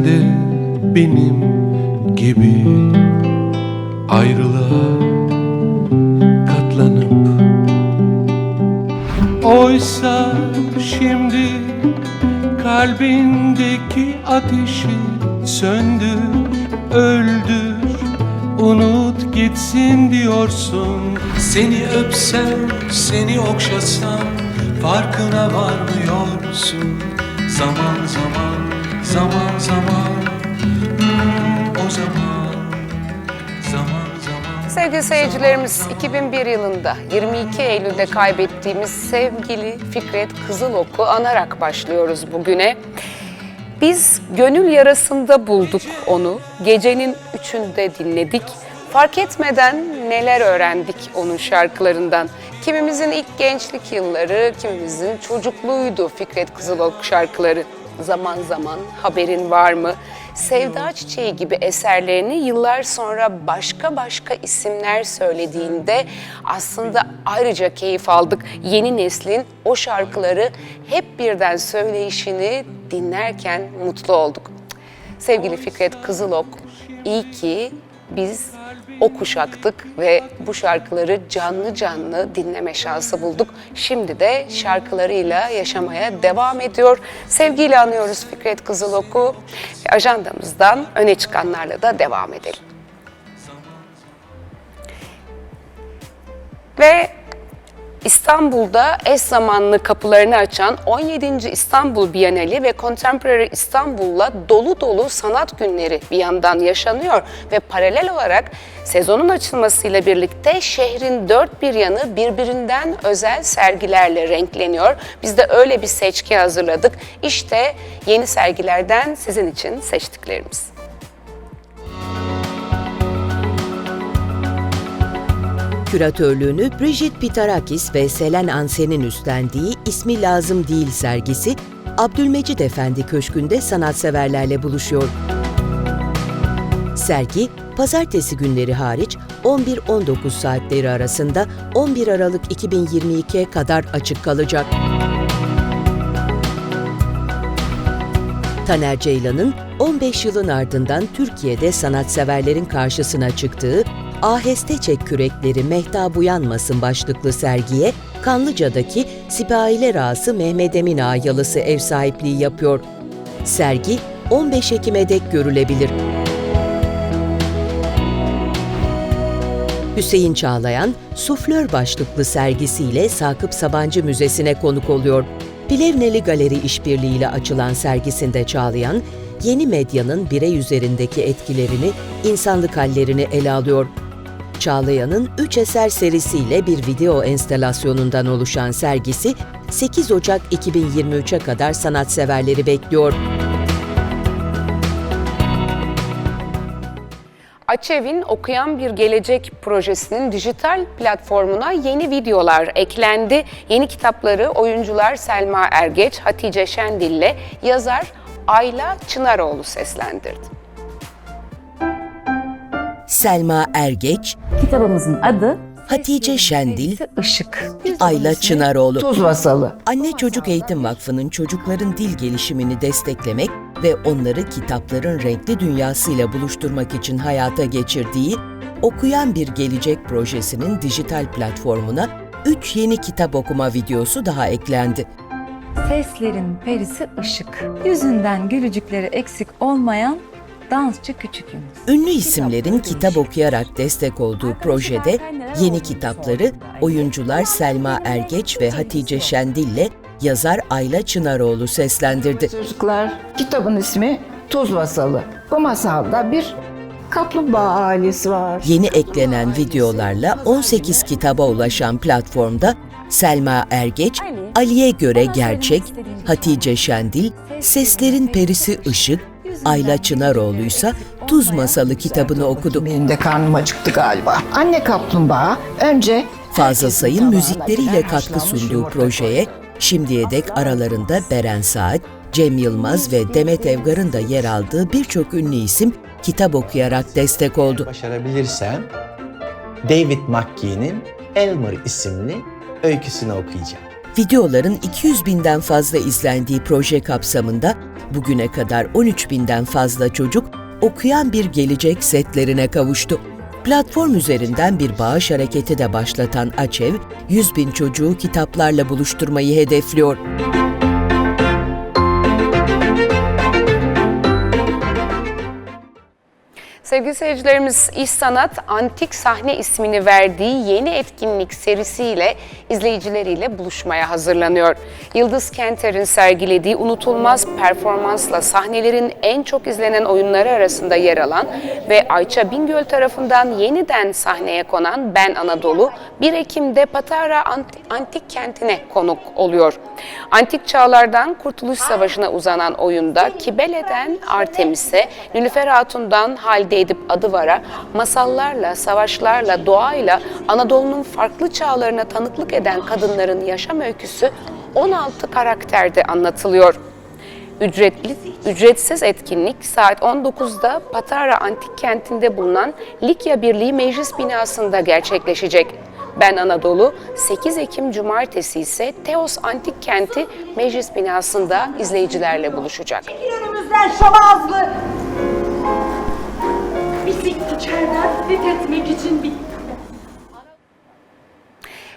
Sen de benim gibi Ayrılığa katlanıp Oysa şimdi kalbindeki ateşi söndür, öldür, unut gitsin diyorsun. Seni öpsem, seni okşasam farkına varmıyorsun. Zaman zaman, zaman zaman, o zaman, zaman zaman. Sevgili seyircilerimiz 2001 yılında 22 Eylül'de kaybettiğimiz sevgili Fikret Kızılok'u anarak başlıyoruz bugüne. Biz gönül yarasında bulduk onu. Gecenin üçünde dinledik. Fark etmeden neler öğrendik onun şarkılarından. Kimimizin ilk gençlik yılları, kimimizin çocukluğuydu Fikret Kızılok şarkıları. Zaman zaman haberin var mı? Sevda Çiçeği gibi eserlerini yıllar sonra başka başka isimler söylediğinde aslında ayrıca keyif aldık. Yeni neslin o şarkıları hep birden söyleyişini dinlerken mutlu olduk. Sevgili Fikret Kızılok, iyi ki biz o kuşaktık ve bu şarkıları canlı canlı dinleme şansı bulduk. Şimdi de şarkılarıyla yaşamaya devam ediyor. Sevgiyle anıyoruz Fikret Kızılok'u ajandamızdan öne çıkanlarla da devam edelim. Ve İstanbul'da eş zamanlı kapılarını açan 17. İstanbul Bienali ve Contemporary İstanbul'la dolu dolu sanat günleri bir yandan yaşanıyor ve paralel olarak sezonun açılmasıyla birlikte şehrin dört bir yanı birbirinden özel sergilerle renkleniyor. Biz de öyle bir seçki hazırladık. İşte yeni sergilerden sizin için seçtiklerimiz. Küratörlüğünü Bridget Pitarakis ve Selen Ansen'in üstlendiği İsmi Lazım Değil sergisi, Abdülmecid Efendi Köşkü'nde sanatseverlerle buluşuyor. Sergi, pazartesi günleri hariç 11-19 saatleri arasında 11 Aralık 2022'ye kadar açık kalacak. Taner Ceylan'ın 15 yılın ardından Türkiye'de sanatseverlerin karşısına çıktığı Aheste Çek Kürekleri Mehtap Uyanmasın başlıklı sergiye Kanlıca'daki Sipahiler Ağası Mehmet Emin Ağa yalısı ev sahipliği yapıyor. Sergi 15 Ekim'e dek görülebilir. Hüseyin Çağlayan, Suflör başlıklı sergisiyle Sakıp Sabancı Müzesi'ne konuk oluyor. Plevneli Galeri işbirliğiyle açılan sergisinde Çağlayan, yeni medyanın birey üzerindeki etkilerini, insanlık hallerini ele alıyor. Çağlayan'ın 3 eser serisiyle bir video enstalasyonundan oluşan sergisi 8 Ocak 2023'e kadar sanatseverleri bekliyor. Açev'in Okuyan Bir Gelecek projesinin dijital platformuna yeni videolar eklendi. Yeni kitapları oyuncular Selma Ergeç, Hatice Şendil ile yazar Ayla Çınaroğlu seslendirdi. Selma Ergeç, Kitabımızın adı Hatice Şendil, Işık. Ayla Çınaroğlu. Tuz Vasalı. Anne Çocuk Eğitim Vakfı'nın çocukların dil gelişimini desteklemek ve onları kitapların renkli dünyasıyla buluşturmak için hayata geçirdiği Okuyan Bir Gelecek projesinin dijital platformuna 3 yeni kitap okuma videosu daha eklendi. Seslerin perisi ışık. Yüzünden gülücükleri eksik olmayan dansçı küçük Yunus. Ünlü isimlerin kitap okuyarak destek olduğu projede yeni kitapları oyuncular Selma Ergeç ve Hatice Şendil ile yazar Ayla Çınaroğlu seslendirdi. Çocuklar kitabın ismi Tuz Masalı. Bu masalda bir kaplumbağa ailesi var. Yeni eklenen videolarla 18 kitaba ulaşan platformda Selma Ergeç, Ali'ye göre gerçek, Hatice Şendil, Seslerin Perisi Işık, Ayla Çınaroğlu ise Tuz Masalı kitabını okudu. Benim de karnım acıktı galiba. Anne kaplumbağa önce Fazıl Say'ın müzikleriyle katkı sunduğu projeye şimdiye dek aralarında Beren Saat, Cem Yılmaz ve Demet Evgar'ın da yer aldığı birçok ünlü isim kitap okuyarak destek oldu. Başarabilirsem David McGee'nin Elmer isimli öyküsünü okuyacağım. Videoların 200 binden fazla izlendiği proje kapsamında bugüne kadar 13 binden fazla çocuk okuyan bir gelecek setlerine kavuştu. Platform üzerinden bir bağış hareketi de başlatan Açev, 100 bin çocuğu kitaplarla buluşturmayı hedefliyor. Sevgili seyircilerimiz İş Sanat Antik Sahne ismini verdiği yeni etkinlik serisiyle izleyicileriyle buluşmaya hazırlanıyor. Yıldız Kenter'in sergilediği unutulmaz performansla sahnelerin en çok izlenen oyunları arasında yer alan ve Ayça Bingöl tarafından yeniden sahneye konan Ben Anadolu 1 Ekim'de Patara Ant- Antik Kenti'ne konuk oluyor. Antik çağlardan Kurtuluş Savaşı'na uzanan oyunda Kibele'den Artemis'e, Nilüfer Hatun'dan Halide Edip Adıvar'a masallarla, savaşlarla, doğayla Anadolu'nun farklı çağlarına tanıklık eden kadınların yaşam öyküsü 16 karakterde anlatılıyor. Ücretli, ücretsiz etkinlik saat 19'da Patara Antik Kenti'nde bulunan Likya Birliği Meclis binasında gerçekleşecek. Ben Anadolu 8 Ekim Cumartesi ise Teos Antik Kenti Meclis binasında izleyicilerle buluşacak. önümüzden şomazlı. Bizi içeriden fethetmek için bir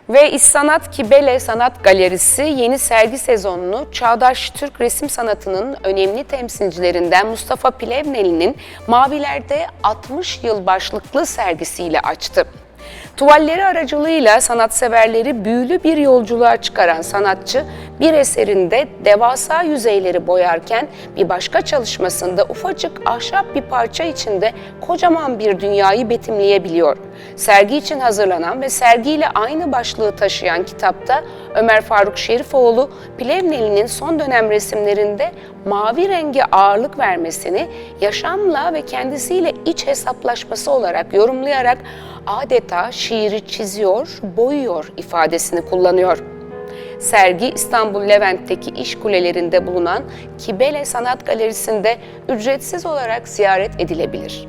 Ve İş Sanat Kibele Sanat Galerisi yeni sergi sezonunu çağdaş Türk resim sanatının önemli temsilcilerinden Mustafa Plevneli'nin Mavilerde 60 yıl başlıklı sergisiyle açtı. Tuvalleri aracılığıyla sanatseverleri büyülü bir yolculuğa çıkaran sanatçı bir eserinde devasa yüzeyleri boyarken bir başka çalışmasında ufacık ahşap bir parça içinde kocaman bir dünyayı betimleyebiliyor. Sergi için hazırlanan ve sergiyle aynı başlığı taşıyan kitapta Ömer Faruk Şerifoğlu, Plevneli'nin son dönem resimlerinde mavi renge ağırlık vermesini yaşamla ve kendisiyle iç hesaplaşması olarak yorumlayarak adeta şiiri çiziyor, boyuyor ifadesini kullanıyor. Sergi İstanbul Levent'teki iş kulelerinde bulunan Kibele Sanat Galerisi'nde ücretsiz olarak ziyaret edilebilir.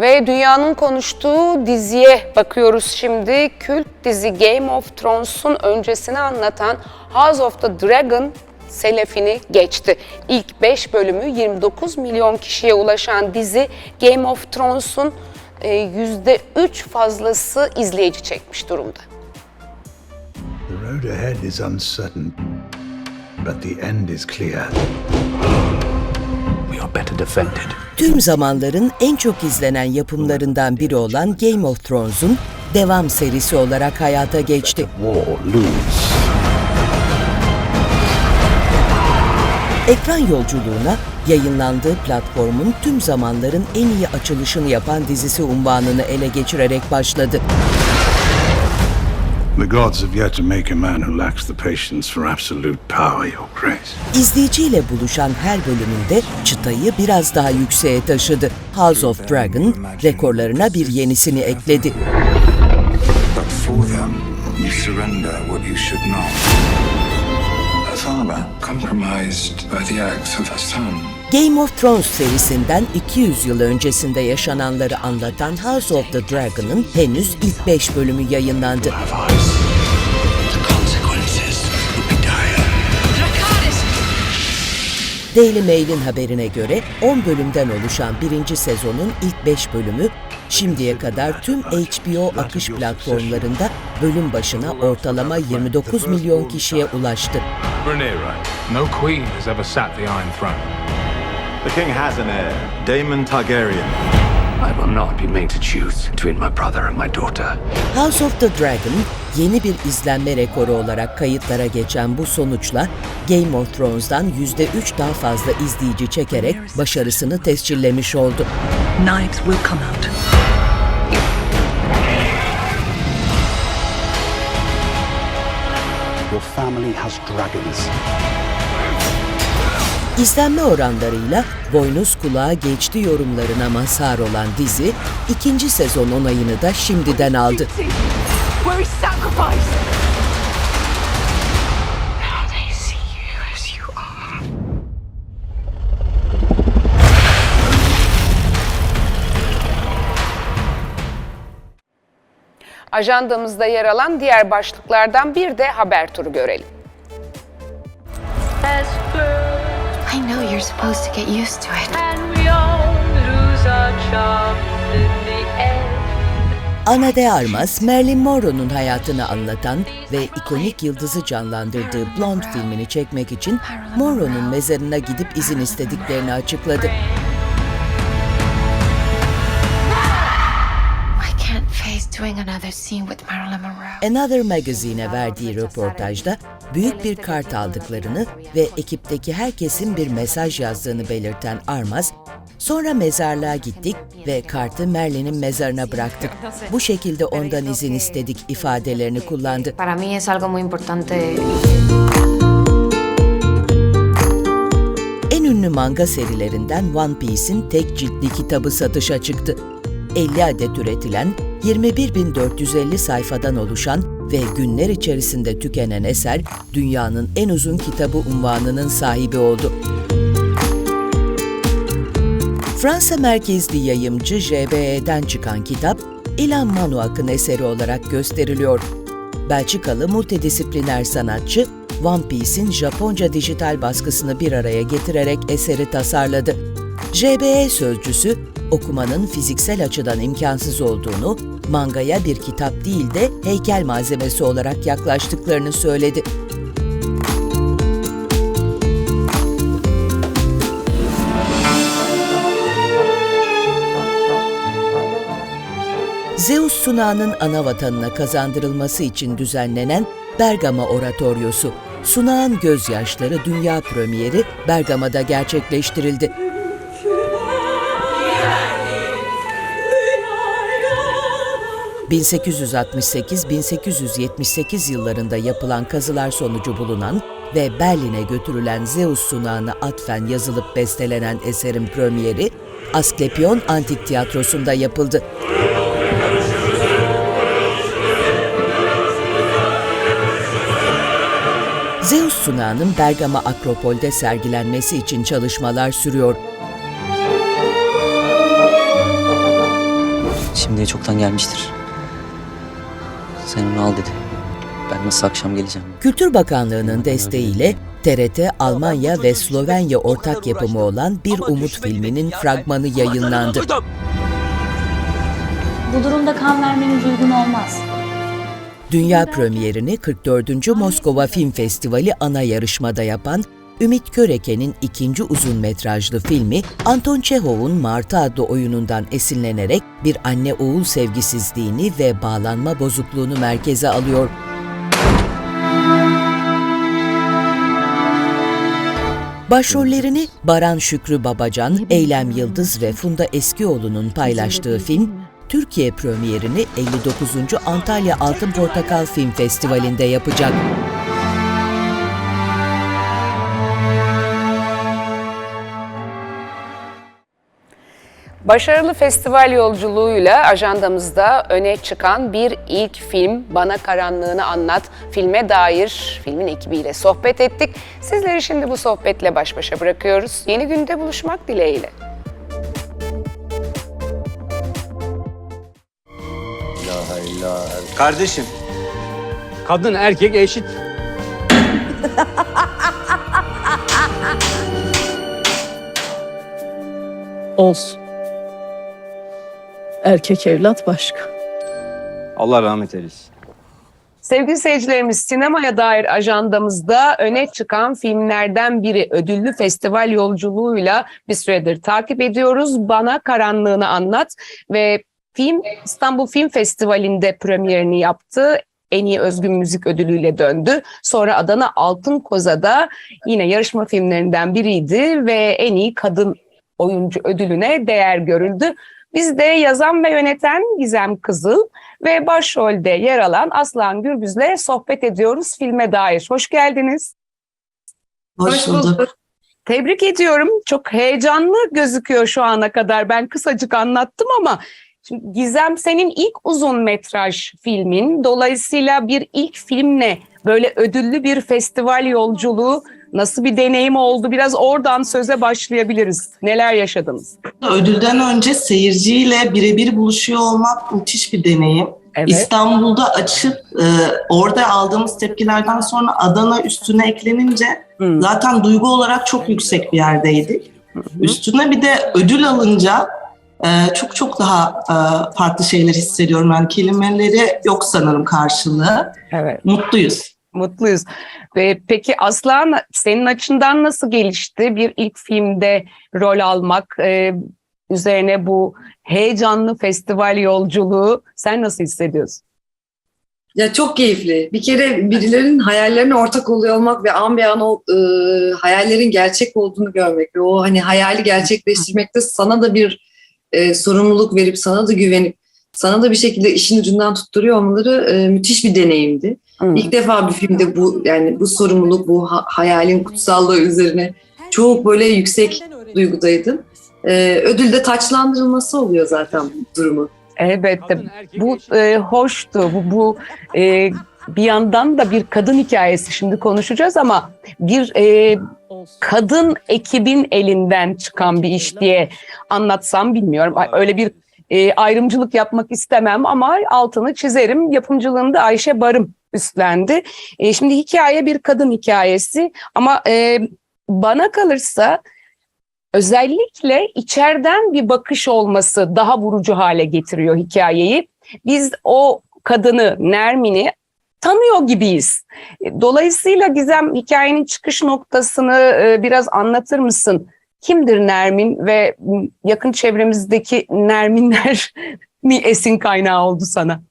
Ve dünyanın konuştuğu diziye bakıyoruz şimdi. Kült dizi Game of Thrones'un öncesini anlatan House of the Dragon selefini geçti. İlk 5 bölümü 29 milyon kişiye ulaşan dizi Game of Thrones'un e, %3 fazlası izleyici çekmiş durumda. The road ahead is uncertain, but the end is clear. We are better defended. Tüm zamanların en çok izlenen yapımlarından biri olan Game of Thrones'un devam serisi olarak hayata geçti. Ekran yolculuğuna yayınlandığı platformun tüm zamanların en iyi açılışını yapan dizisi unvanını ele geçirerek başladı. The gods have yet to make a man who lacks the patience for absolute power your grace. İzleyiciyle buluşan her bölümünde çıtayı biraz daha yükseğe taşıdı. House of Dragon rekorlarına bir yenisini ekledi. But for them, you surrender what you should not. Father compromised by the acts of a son. Game of Thrones serisinden 200 yıl öncesinde yaşananları anlatan House of the Dragon'ın henüz ilk 5 bölümü yayınlandı. Daily Mail'in haberine göre 10 bölümden oluşan birinci sezonun ilk 5 bölümü şimdiye kadar tüm HBO akış platformlarında bölüm başına ortalama 29 milyon kişiye ulaştı. Rhaenyra, no queen has ever sat the Iron Throne. The king has an heir, Daemon Targaryen. I will not be made to choose between my brother and my daughter. House of the Dragon yeni bir izlenme rekoru olarak kayıtlara geçen bu sonuçla Game of Thrones'dan %3 daha fazla izleyici çekerek başarısını tescillemiş oldu. Knives will come out. Family has dragons. İzlenme oranlarıyla boynuz kulağa geçti yorumlarına mazhar olan dizi ikinci sezon onayını da şimdiden aldı. Ajandamızda yer alan diğer başlıklardan bir de haber turu görelim. I know you're supposed to get used to it. Ana de Armas, Marilyn Monroe'nun hayatını anlatan ve ikonik yıldızı canlandırdığı Blonde filmini çekmek için Monroe'nun mezarına gidip izin istediklerini açıkladı. Another scene with Marilyn Monroe. Another Magazine'e verdiği röportajda büyük bir kart aldıklarını ve ekipteki herkesin bir mesaj yazdığını belirten Armas, sonra mezarlığa gittik ve kartı Merlin'in mezarına bıraktık. Bu şekilde ondan izin istedik ifadelerini kullandı. Para mí es algo muy importante. En ünlü manga serilerinden One Piece'in tek ciltli kitabı satışa çıktı. 50 adet üretilen, 21.450 sayfadan oluşan ve günler içerisinde tükenen eser, dünyanın en uzun kitabı unvanının sahibi oldu. Fransa merkezli yayımcı JBE'den çıkan kitap, Ilan Manuak'ın eseri olarak gösteriliyor. Belçikalı multidisipliner sanatçı, One Piece'in Japonca dijital baskısını bir araya getirerek eseri tasarladı. JBE sözcüsü, okumanın fiziksel açıdan imkansız olduğunu, mangaya bir kitap değil de heykel malzemesi olarak yaklaştıklarını söyledi. Zeus sunağının ana vatanına kazandırılması için düzenlenen Bergama Oratoryosu, Sunağın Gözyaşları Dünya Premieri Bergama'da gerçekleştirildi. ...1868-1878 yıllarında yapılan kazılar sonucu bulunan ve Berlin'e götürülen Zeus sunağına atfen yazılıp bestelenen eserin premieri... ...Asklepion Antik Tiyatrosu'nda yapıldı. Zeus sunağının Bergama Akropol'de sergilenmesi için çalışmalar sürüyor. Şimdiye çoktan gelmiştir. Sen onu al dedi. Ben nasıl akşam geleceğim? Kültür Bakanlığı'nın desteğiyle TRT, Almanya ve Slovenya ortak yapımı olan Bir Umut filminin fragmanı yayınlandı. Bu durumda kan vermeniz uygun olmaz. Dünya premierini 44. Moskova Film Festivali ana yarışmada yapan Ümit Köreke'nin ikinci uzun metrajlı filmi Anton Çehov'un Martı adlı oyunundan esinlenerek bir anne-oğul sevgisizliğini ve bağlanma bozukluğunu merkeze alıyor. Başrollerini Baran Şükrü Babacan, Eylem Yıldız ve Funda Eskioğlu'nun paylaştığı film, Türkiye premierini 59. Antalya Altın Portakal Film Festivali'nde yapacak. Başarılı festival yolculuğuyla ajandamızda öne çıkan bir ilk film Bana Karanlığını Anlat filme dair filmin ekibiyle sohbet ettik. Sizleri şimdi bu sohbetle baş başa bırakıyoruz. Yeni günde buluşmak dileğiyle. Kardeşim. Kadın erkek eşit. Olsun. Erkek evlat başka. Allah rahmet eylesin. Sevgili seyircilerimiz sinemaya dair ajandamızda öne çıkan filmlerden biri ödüllü festival yolculuğuyla bir süredir takip ediyoruz. Bana Karanlığını Anlat ve film İstanbul Film Festivali'nde premierini yaptı. En iyi özgün müzik ödülüyle döndü. Sonra Adana Altın Koza'da yine yarışma filmlerinden biriydi ve en iyi kadın oyuncu ödülüne değer görüldü. Bizde yazan ve yöneten Gizem Kızıl ve başrolde yer alan Aslan Gürbüz'le sohbet ediyoruz filme dair. Hoş geldiniz. Hoş bulduk. Tebrik ediyorum. Çok heyecanlı gözüküyor şu ana kadar. Ben kısacık anlattım ama şimdi Gizem senin ilk uzun metraj filmin. Dolayısıyla bir ilk filmle böyle ödüllü bir festival yolculuğu nasıl bir deneyim oldu? Biraz oradan söze başlayabiliriz. Neler yaşadınız? Ödülden önce seyirciyle birebir buluşuyor olmak müthiş bir deneyim. Evet. İstanbul'da açıp e, orada aldığımız tepkilerden sonra Adana üstüne eklenince Hı. zaten duygu olarak çok yüksek bir yerdeydik. Üstüne bir de ödül alınca e, çok çok daha e, farklı şeyler hissediyorum. Yani kelimeleri yok sanırım karşılığı. Evet. Mutluyuz. Mutluyuz. Ve peki Aslan senin açından nasıl gelişti bir ilk filmde rol almak? e, üzerine bu heyecanlı festival yolculuğu sen nasıl hissediyorsun? Ya çok keyifli. Bir kere birilerinin hayallerine ortak oluyor olmak ve an bir an o e, hayallerin gerçek olduğunu görmek ve o hani hayali gerçekleştirmekte sana da bir e, sorumluluk verip sana da güvenip sana da bir şekilde işin ucundan tutturuyor olmaları e, müthiş bir deneyimdi. Hı. İlk defa bir filmde bu yani bu sorumluluk, bu ha- hayalin kutsallığı üzerine çok böyle yüksek duygudaydım. E, ödülde taçlandırılması oluyor zaten bu durumu. Elbette bu e, hoştu. Bu, bu e, bir yandan da bir kadın hikayesi şimdi konuşacağız ama bir e, kadın ekibin elinden çıkan bir iş diye anlatsam bilmiyorum. Öyle bir e, ayrımcılık yapmak istemem ama altını çizerim. Yapımcılığını da Ayşe Barım üstlendi. E, şimdi hikaye bir kadın hikayesi ama e, bana kalırsa özellikle içeriden bir bakış olması daha vurucu hale getiriyor hikayeyi. Biz o kadını, Nermin'i tanıyor gibiyiz. E, Dolayısıyla Gizem hikayenin çıkış noktasını e, biraz anlatır mısın? Kimdir Nermin ve yakın çevremizdeki Nerminler mi esin kaynağı oldu sana?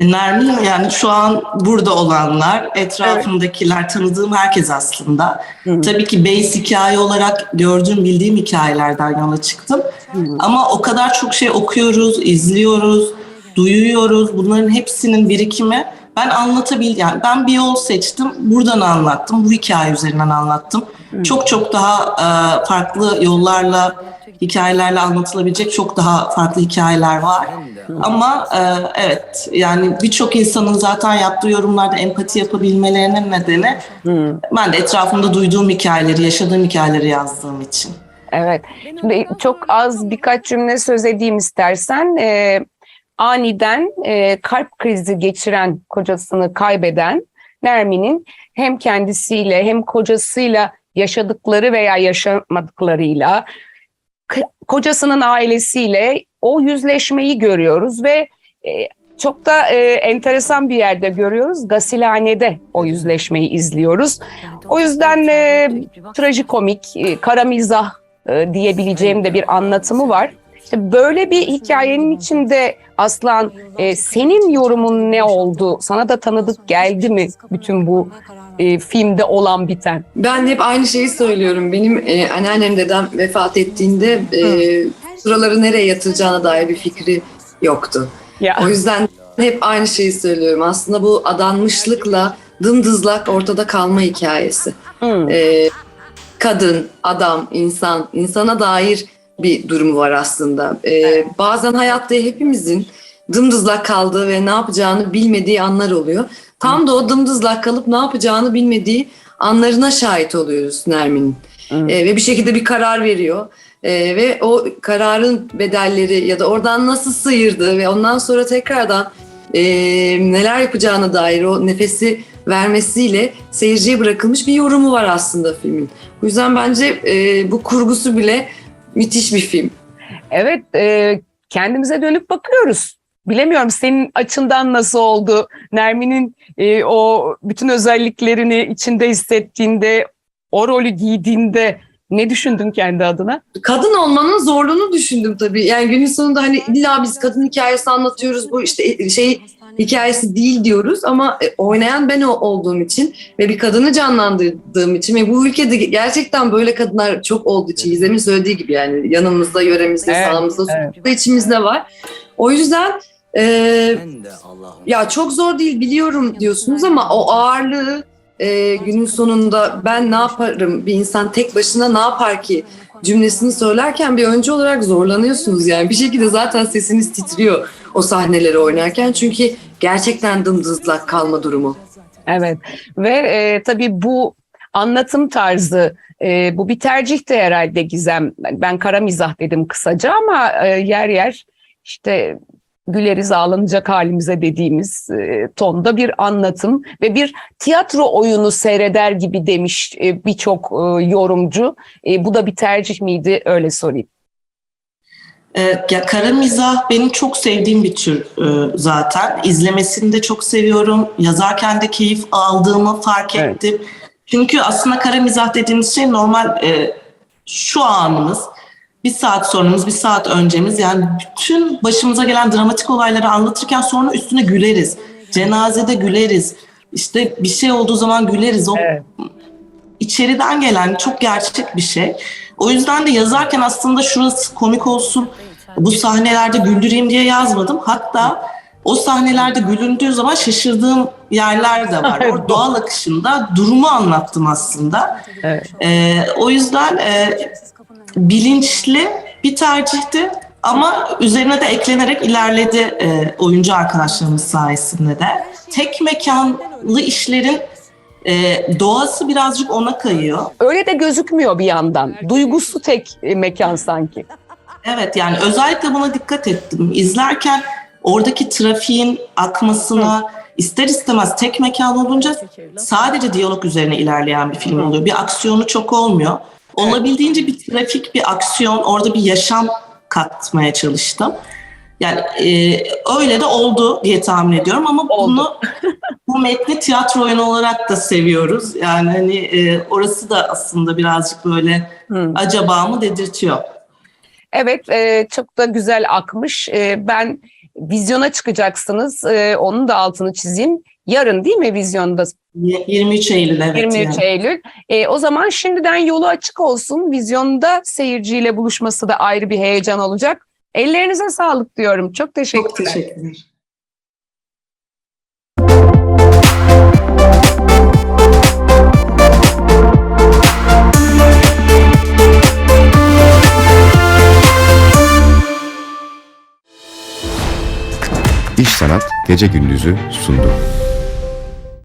Nermin yani şu an burada olanlar, etrafımdakiler, tanıdığım herkes aslında. Hı. Tabii ki base hikaye olarak gördüğüm, bildiğim hikayelerden yola çıktım. Ama o kadar çok şey okuyoruz, izliyoruz, duyuyoruz. Bunların hepsinin birikimi ben anlatabildim. Yani ben bir yol seçtim, buradan anlattım, bu hikaye üzerinden anlattım. Çok çok daha e, farklı yollarla, hikayelerle anlatılabilecek çok daha farklı hikayeler var. Ama e, evet yani birçok insanın zaten yaptığı yorumlarda empati yapabilmelerinin nedeni ben de etrafımda duyduğum hikayeleri, yaşadığım hikayeleri yazdığım için. Evet. Şimdi çok az birkaç cümle söz edeyim istersen. Ee, aniden e, kalp krizi geçiren kocasını kaybeden Nermin'in hem kendisiyle hem kocasıyla yaşadıkları veya yaşamadıklarıyla kocasının ailesiyle o yüzleşmeyi görüyoruz ve e, çok da e, enteresan bir yerde görüyoruz. Gasilhanede o yüzleşmeyi izliyoruz. O yüzden e, trajikomik, e, kara mizah e, diyebileceğim de bir anlatımı var. İşte böyle bir hikayenin içinde Aslan e, senin yorumun ne oldu? Sana da tanıdık geldi mi bütün bu e, filmde olan biten? Ben hep aynı şeyi söylüyorum. Benim e, anneannem dedem vefat ettiğinde e, sıraları nereye yatıracağına dair bir fikri yoktu. Ya. O yüzden hep aynı şeyi söylüyorum. Aslında bu adanmışlıkla dımdızlak ortada kalma hikayesi. Hmm. E, kadın, adam, insan, insana dair bir durumu var aslında. E, Bazen hayatta hepimizin dımdızlak kaldığı ve ne yapacağını bilmediği anlar oluyor. Tam da o dımdızlak kalıp ne yapacağını bilmediği anlarına şahit oluyoruz Nermin'in. E, ve bir şekilde bir karar veriyor. E, ve o kararın bedelleri ya da oradan nasıl sıyırdı ve ondan sonra tekrardan e, neler yapacağına dair o nefesi vermesiyle seyirciye bırakılmış bir yorumu var aslında filmin. O yüzden bence e, bu kurgusu bile müthiş bir film. Evet, e, kendimize dönüp bakıyoruz. Bilemiyorum senin açından nasıl oldu? Nermin'in e, o bütün özelliklerini içinde hissettiğinde, o rolü giydiğinde ne düşündün kendi adına? kadın olmanın zorluğunu düşündüm tabii. Yani günün sonunda hani illa biz kadın hikayesi anlatıyoruz bu işte şey hikayesi değil diyoruz ama e, oynayan ben o- olduğum için ve bir kadını canlandırdığım için ve bu ülkede gerçekten böyle kadınlar çok olduğu için Gizem'in söylediği gibi yani yanımızda, yöremizde, Evet, sağımızda, evet. içimizde var. O yüzden e, ya çok zor değil biliyorum diyorsunuz ama o ağırlığı e, günün sonunda ben ne yaparım? Bir insan tek başına ne yapar ki? Cümlesini söylerken bir oyuncu olarak zorlanıyorsunuz yani. Bir şekilde zaten sesiniz titriyor o sahneleri oynarken. Çünkü gerçekten dımdızlak kalma durumu. Evet ve e, tabii bu anlatım tarzı e, bu bir tercih de herhalde Gizem. Ben kara mizah dedim kısaca ama e, yer yer işte güleriz ağlanacak halimize dediğimiz e, tonda bir anlatım ve bir tiyatro oyunu seyreder gibi demiş e, birçok e, yorumcu. E, bu da bir tercih miydi öyle sorayım. Ee, ya kara mizah benim çok sevdiğim bir tür e, zaten. İzlemesini de çok seviyorum. Yazarken de keyif aldığımı fark Evet. ettim. Çünkü aslında kara mizah dediğimiz şey normal e, şu anımız, bir saat sonramız, bir saat öncemiz. Yani bütün başımıza gelen dramatik olayları anlatırken sonra üstüne güleriz. Cenazede güleriz. İşte bir şey olduğu zaman güleriz. O Evet. içeriden gelen çok gerçek bir şey. O yüzden de yazarken aslında şurası komik olsun, bu sahnelerde güldüreyim diye yazmadım. Hatta o sahnelerde gülündüğü zaman şaşırdığım yerler de var. O doğal akışında durumu anlattım aslında. Evet. Ee, o yüzden e, bilinçli bir tercihti ama üzerine de eklenerek ilerledi e, oyuncu arkadaşlarımız sayesinde de. Tek mekanlı işlerin e, doğası birazcık ona kayıyor. Öyle de gözükmüyor bir yandan. Duygusu tek e, mekan sanki. Evet yani özellikle buna dikkat ettim. İzlerken oradaki trafiğin akmasına ister istemez tek mekan olunca sadece diyalog üzerine ilerleyen bir film oluyor. Bir aksiyonu çok olmuyor. Olabildiğince bir trafik, bir aksiyon, orada bir yaşam katmaya çalıştım. Yani e, öyle de oldu diye tahmin ediyorum ama bunu bu metni tiyatro oyunu olarak da seviyoruz. Yani hani e, orası da aslında birazcık böyle acaba mı dedirtiyor. Evet, e, çok da güzel akmış. E, ben vizyona çıkacaksınız. E, onun da altını çizeyim. Yarın değil mi vizyonda? 23 Eylül evet. 23 yani. Eylül. E, o zaman şimdiden yolu açık olsun. Vizyonda seyirciyle buluşması da ayrı bir heyecan olacak. Ellerinize sağlık diyorum. Çok teşekkürler. Çok teşekkürler. İş Sanat Gece Gündüz'ü sundu.